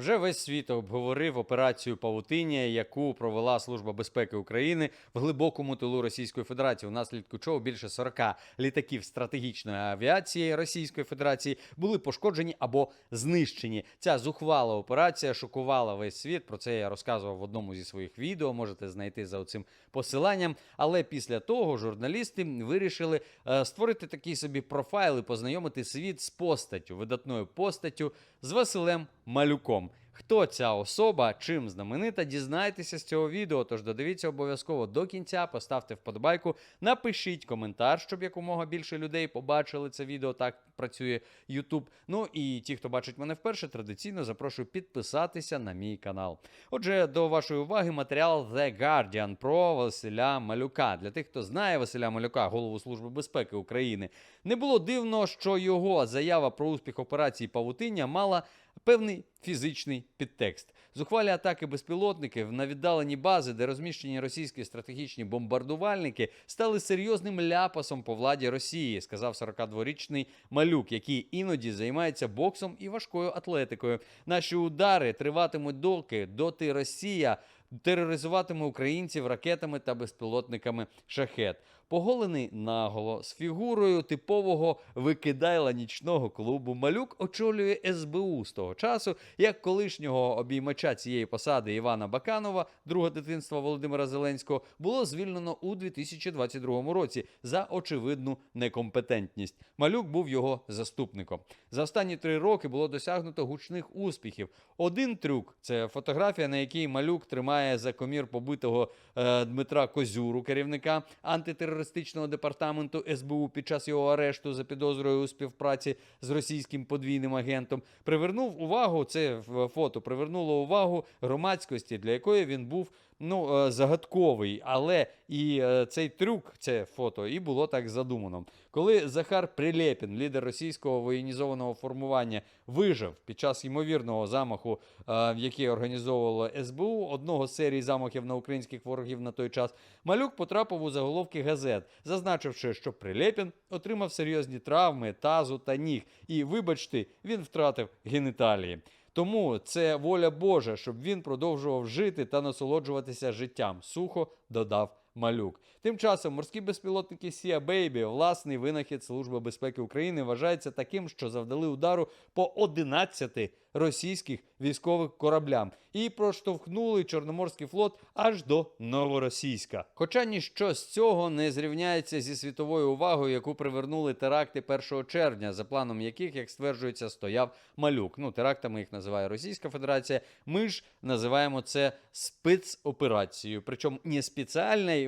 Вже весь світ обговорив операцію Павутиння, яку провела Служба безпеки України в глибокому тилу Російської Федерації, внаслідку чого більше 40 літаків стратегічної авіації Російської Федерації були пошкоджені або знищені. Ця зухвала операція шокувала весь світ. Про це я розказував в одному зі своїх відео. Можете знайти за цим посиланням. Але після того журналісти вирішили е, створити такий собі профайл і познайомити світ з постаттю, видатною постаттю з Василем Малюком. Хто ця особа, чим знаменита, дізнайтеся з цього відео. Тож додивіться обов'язково до кінця, поставте вподобайку, напишіть коментар, щоб якомога більше людей побачили це відео. Так працює YouTube. Ну і ті, хто бачить мене вперше, традиційно запрошую підписатися на мій канал. Отже, до вашої уваги матеріал The Guardian про Василя Малюка. Для тих, хто знає Василя Малюка, голову Служби безпеки України, не було дивно, що його заява про успіх операції Павутиння мала певний фізичний підтекст. Зухвалі атаки безпілотників на віддалені бази, де розміщені російські стратегічні бомбардувальники, стали серйозним ляпасом по владі Росії, сказав 42-річний малюк, який іноді займається боксом і важкою атлетикою. Наші удари триватимуть доки доти Росія тероризуватиме українців ракетами та безпілотниками шахет. Поголений наголо з фігурою типового викидайла нічного клубу Малюк очолює СБУ з того часу, як колишнього обіймача цієї посади Івана Баканова, друге дитинства Володимира Зеленського, було звільнено у 2022 році за очевидну некомпетентність. Малюк був його заступником. За останні три роки було досягнуто гучних успіхів. Один трюк це фотографія, на якій малюк тримає за комір побитого е, Дмитра Козюру, керівника антитерористичного департаменту СБУ під час його арешту за підозрою у співпраці з російським подвійним агентом. Привернув увагу це фото, привернуло увагу громадськості, для якої він був ну е, загадковий. Але і е, цей трюк, це фото, і було так задумано. Коли Захар Прилєпін, лідер російського воєнізованого формування, вижив під час ймовірного замаху, е, який організовувало СБУ, одного з серій замахів на українських ворогів на той час, малюк потрапив у заголовки газет, зазначивши, що Прилєпін отримав серйозні травми тазу та ніг. І, вибачте, він втратив геніталії. Тому це воля Божа, щоб він продовжував жити та насолоджуватися життям. Сухо додав малюк. Тим часом морські безпілотники Сія Бейбі, власний винахід Служби безпеки України, вважається таким, що завдали удару по 11 російських військових кораблям і проштовхнули Чорноморський флот аж до Новоросійська. Хоча ніщо з цього не зрівняється зі світовою увагою, яку привернули теракти 1 червня, за планом яких, як стверджується, стояв малюк. Ну, терактами їх називає Російська Федерація. Ми ж називаємо це спецоперацією, причому не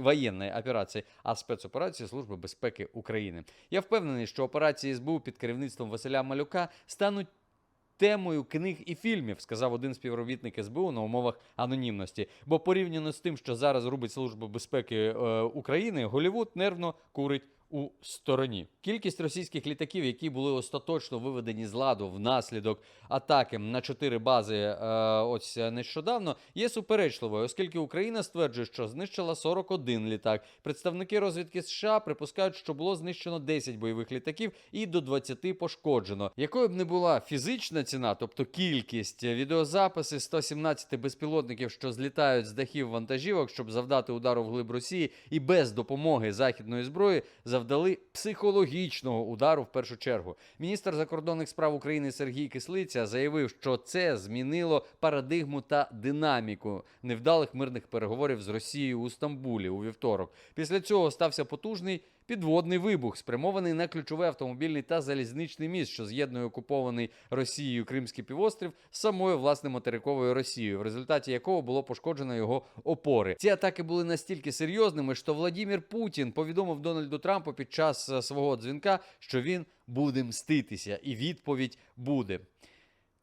воєнної операції, а спецоперації Служби безпеки України. Я впевнений, що операції СБУ під керівництвом Василя Малюка стануть темою книг і фільмів, сказав один співробітник СБУ на умовах анонімності. Бо порівняно з тим, що зараз робить Служба безпеки е, України, Голівуд нервно курить. У стороні кількість російських літаків, які були остаточно виведені з ладу внаслідок атаки на чотири бази, е, ось нещодавно, є суперечливою, оскільки Україна стверджує, що знищила 41 літак. Представники розвідки США припускають, що було знищено 10 бойових літаків і до 20 пошкоджено. Якою б не була фізична ціна, тобто кількість відеозаписи 117 безпілотників, що злітають з дахів вантажівок, щоб завдати удару в глиб Росії, і без допомоги західної зброї завдали психологічного удару в першу чергу. Міністр закордонних справ України Сергій Кислиця заявив, що це змінило парадигму та динаміку невдалих мирних переговорів з Росією у Стамбулі у вівторок. Після цього стався потужний. Підводний вибух, спрямований на ключовий автомобільний та залізничний міст, що з'єднує окупований Росією Кримський півострів з самою власне материковою Росією, в результаті якого було пошкоджено його опори. Ці атаки були настільки серйозними, що Владімір Путін повідомив Дональду Трампу під час е, свого дзвінка, що він буде мститися, і відповідь буде.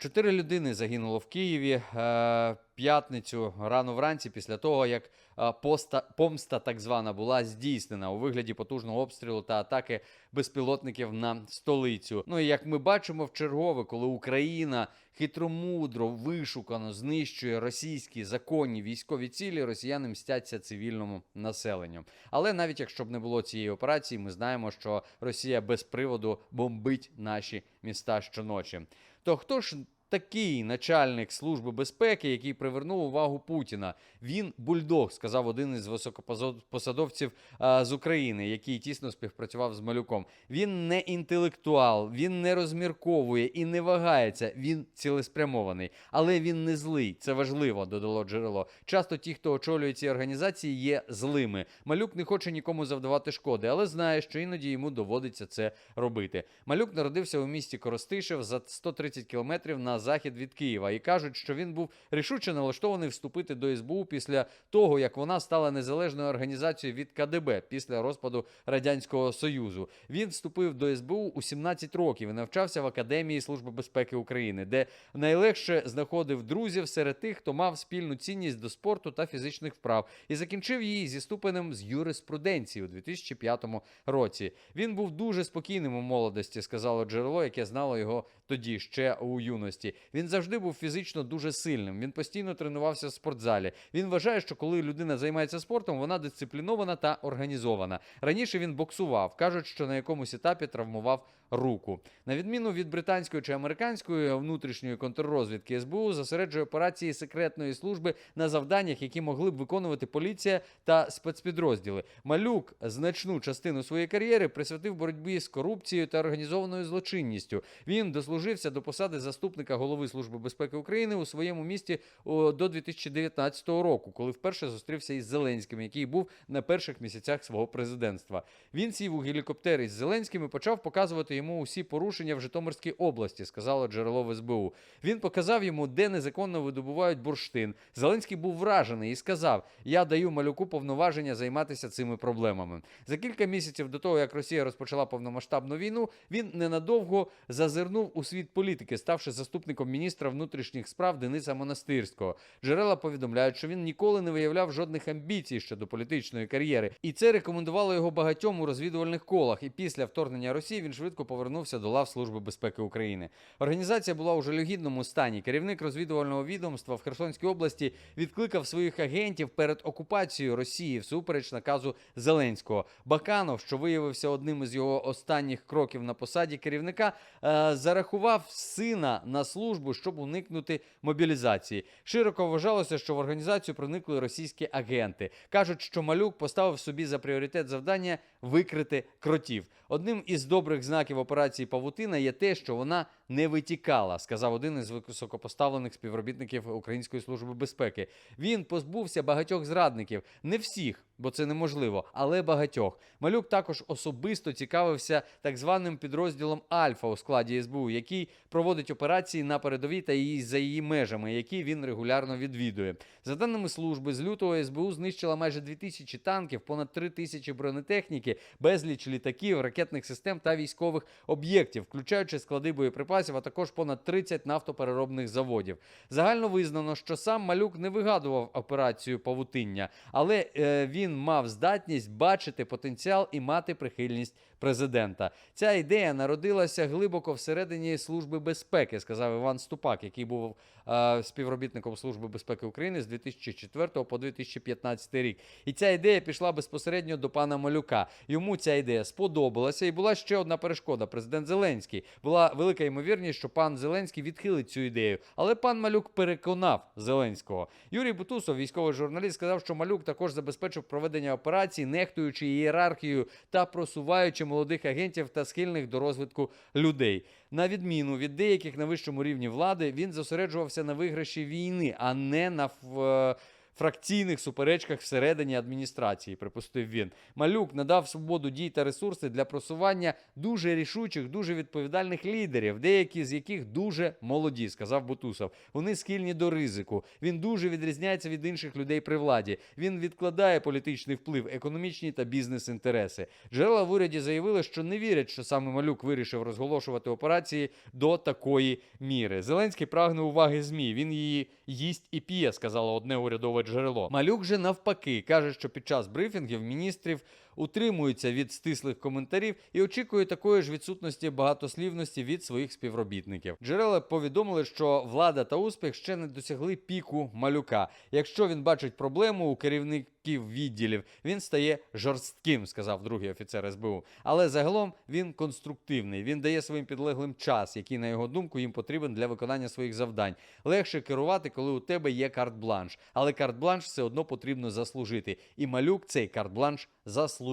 Чотири людини загинуло в Києві е, п'ятницю рано вранці після того, як е, поста, помста так звана була здійснена у вигляді потужного обстрілу та атаки безпілотників на столицю. Ну і як ми бачимо в чергове, коли Україна хитромудро, вишукано знищує російські законні військові цілі, росіяни мстяться цивільному населенню. Але навіть якщо б не було цієї операції, ми знаємо, що Росія без приводу бомбить наші міста щоночі. То хто ж такий начальник служби безпеки, який привернув увагу Путіна. Він бульдог, сказав один із високопосадовців а, з України, який тісно співпрацював з малюком. Він не інтелектуал, він не розмірковує і не вагається. Він цілеспрямований, але він не злий. Це важливо, додало джерело. Часто ті, хто очолює ці організації, є злими. Малюк не хоче нікому завдавати шкоди, але знає, що іноді йому доводиться це робити. Малюк народився у місті Коростишев за 130 кілометрів на захід від Києва, і кажуть, що він був рішуче налаштований вступити до СБУ після того, як вона стала незалежною організацією від КДБ після розпаду радянського союзу. Він вступив до СБУ у 17 років і навчався в Академії Служби безпеки України, де найлегше знаходив друзів серед тих, хто мав спільну цінність до спорту та фізичних вправ, і закінчив її зі ступенем з юриспруденції у 2005 році. Він був дуже спокійним у молодості, сказало джерело, яке знало його тоді ще у юності. Він завжди був фізично дуже сильним. Він постійно тренувався в спортзалі. Він вважає, що коли людина займається спортом, вона дисциплінована та організована. Раніше він боксував. кажуть, що на якомусь етапі травмував руку. На відміну від британської чи американської внутрішньої контррозвідки СБУ зосереджує операції секретної служби на завданнях, які могли б виконувати поліція та спецпідрозділи. Малюк значну частину своєї кар'єри присвятив боротьбі з корупцією та організованою злочинністю. Він дослужився до посади заступника голови Служби безпеки України у своєму місті до 2019 року, коли вперше зустрівся із Зеленським, який був на перших місяцях свого президентства. Він сів у гелікоптер із Зеленським і почав показувати йому усі порушення в Житомирській області, сказало джерело в СБУ. Він показав йому, де незаконно видобувають бурштин. Зеленський був вражений і сказав: Я даю малюку повноваження займатися цими проблемами. За кілька місяців до того, як Росія розпочала повномасштабну війну, він ненадовго зазирнув у світ політики, ставши заступником міністра внутрішніх справ Дениса Монастирського. Джерела повідомляють, що він ніколи не виявляв жодних амбіцій щодо політичної кар'єри, і це рекомендувало його багатьом у розвідувальних колах. І після вторгнення Росії він швидко повернувся до лав Служби безпеки України. Організація була у жалюгідному стані. Керівник розвідувального відомства в Херсонській області відкликав своїх агентів перед окупацією Росії всупереч наказу Зеленського. Баканов, що виявився одним із його останніх кроків на посаді керівника, е, зарахував сина на службу, щоб уникнути мобілізації. Широко вважалося, що в організацію проникли російські агенти. кажуть, що малюк поставив собі за пріоритет завдання викрити кротів. Одним із добрих знаків операції Павутина є те, що вона не витікала, сказав один із високопоставлених співробітників Української служби безпеки. Він позбувся багатьох зрадників, не всіх, бо це неможливо, але багатьох. Малюк також особисто цікавився так званим підрозділом Альфа у складі СБУ, який проводить операції на передовій та її за її межами, які він регулярно відвідує. За даними служби, з лютого СБУ знищила майже 2000 танків, понад 3000 бронетехніки, безліч літаків, ракетних систем та військових об'єктів, включаючи склади боєприпасів, а також понад 30 нафтопереробних заводів. Загально визнано, що сам малюк не вигадував операцію павутиння, але е, він мав здатність бачити потенціал і мати прихильність президента. Ця ідея народилася глибоко всередині служби безпеки, сказав Іван Ступак, який був е, співробітником служби безпеки України з 2004 по 2015 рік. І ця ідея пішла безпосередньо до пана Малюка. Йому ця ідея сподобалася, і була ще одна перешкода. Президент Зеленський була велика ймовірність, що пан Зеленський відхилить цю ідею. Але пан Малюк переконав Зеленського. Юрій Бутусов, військовий журналіст, сказав, що Малюк також забезпечив проведення операції, нехтуючи ієрархією та просуваючи молодих агентів та схильних до розвитку людей. На відміну від деяких на вищому рівні влади, він зосереджувався на виграші війни, а не на в- фракційних суперечках всередині адміністрації, припустив він. Малюк надав свободу дій та ресурси для просування дуже рішучих, дуже відповідальних лідерів, деякі з яких дуже молоді, сказав Бутусов. Вони схильні до ризику. Він дуже відрізняється від інших людей при владі. Він відкладає політичний вплив, економічні та бізнес-інтереси. Джерела в уряді заявили, що не вірять, що саме Малюк вирішив розголошувати операції до такої міри. Зеленський прагне уваги змі. Він її їсть і п'є, сказало одне урядове джерело. Малюк же навпаки каже, що під час брифінгів міністрів утримується від стислих коментарів і очікує такої ж відсутності багатослівності від своїх співробітників. Джерела повідомили, що влада та успіх ще не досягли піку малюка. Якщо він бачить проблему у керівників відділів, він стає жорстким, сказав другий офіцер СБУ. Але загалом він конструктивний. Він дає своїм підлеглим час, який, на його думку, їм потрібен для виконання своїх завдань. Легше керувати, коли у тебе є карт-бланш. Але карт-бланш все одно потрібно заслужити. І малюк цей карт-бланш заслужив.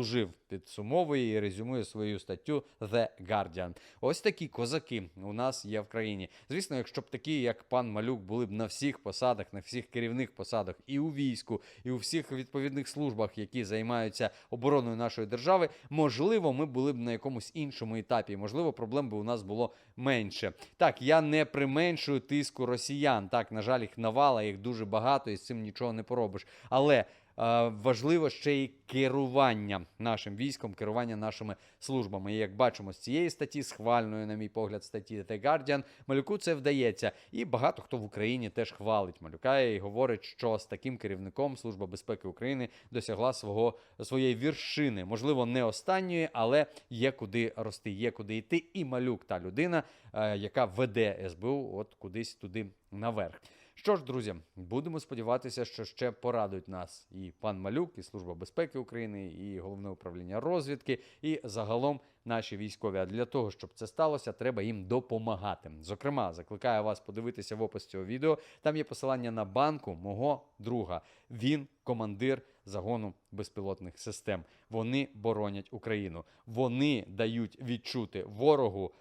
Підсумовує і резюмує свою статтю The Guardian. Ось такі козаки у нас є в країні. Звісно, якщо б такі, як пан Малюк, були б на всіх посадах, на всіх керівних посадах, і у війську, і у всіх відповідних службах, які займаються обороною нашої держави, можливо, ми були б на якомусь іншому етапі. Можливо, проблем би у нас було менше. Так, я не применшую тиску росіян. Так, на жаль, їх навала, їх дуже багато, і з цим нічого не поробиш. Але важливо ще й керування нашим військом, керування нашими службами. І як бачимо з цієї статті, схвальної, на мій погляд, статті The Guardian, малюку це вдається. І багато хто в Україні теж хвалить малюка і говорить, що з таким керівником Служба безпеки України досягла свого своєї віршини. Можливо, не останньої, але є куди рости, є куди йти. І малюк та людина, е, яка веде СБУ, от кудись туди наверх. Що ж, друзі, будемо сподіватися, що ще порадують нас і пан Малюк, і Служба безпеки України, і головне управління розвідки, і загалом наші військові. А для того, щоб це сталося, треба їм допомагати. Зокрема, закликаю вас подивитися в опис цього відео. Там є посилання на банку мого друга. Він командир загону безпілотних систем. Вони боронять Україну. Вони дають відчути ворогу.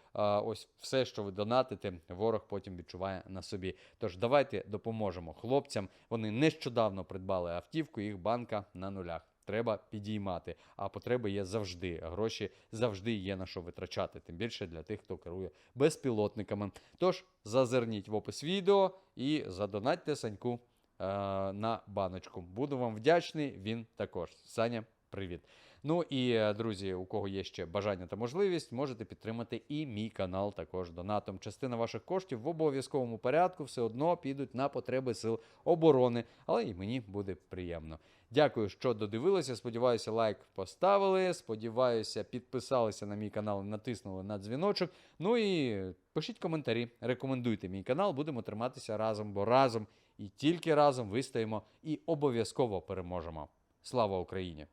Ось все, що ви донатите, ворог потім відчуває на собі. Тож давайте допоможемо хлопцям. Вони нещодавно придбали автівку, їх банка на нулях. Треба підіймати, а потреби є завжди. Гроші завжди є на що витрачати. Тим більше для тих, хто керує безпілотниками. Тож зазирніть в опис відео і задонатьте Саньку е, на баночку. Буду вам вдячний. Він також. Саня, привіт. Ну і е, друзі, у кого є ще бажання та можливість, можете підтримати і мій канал також донатом. Частина ваших коштів в обов'язковому порядку все одно підуть на потреби сил оборони, але і мені буде приємно. Дякую, що додивилися. Сподіваюся, лайк поставили. Сподіваюся, підписалися на мій канал, натиснули на дзвіночок. Ну і пишіть коментарі, рекомендуйте мій канал. Будемо триматися разом, бо разом і тільки разом вистоїмо і обов'язково переможемо. Слава Україні!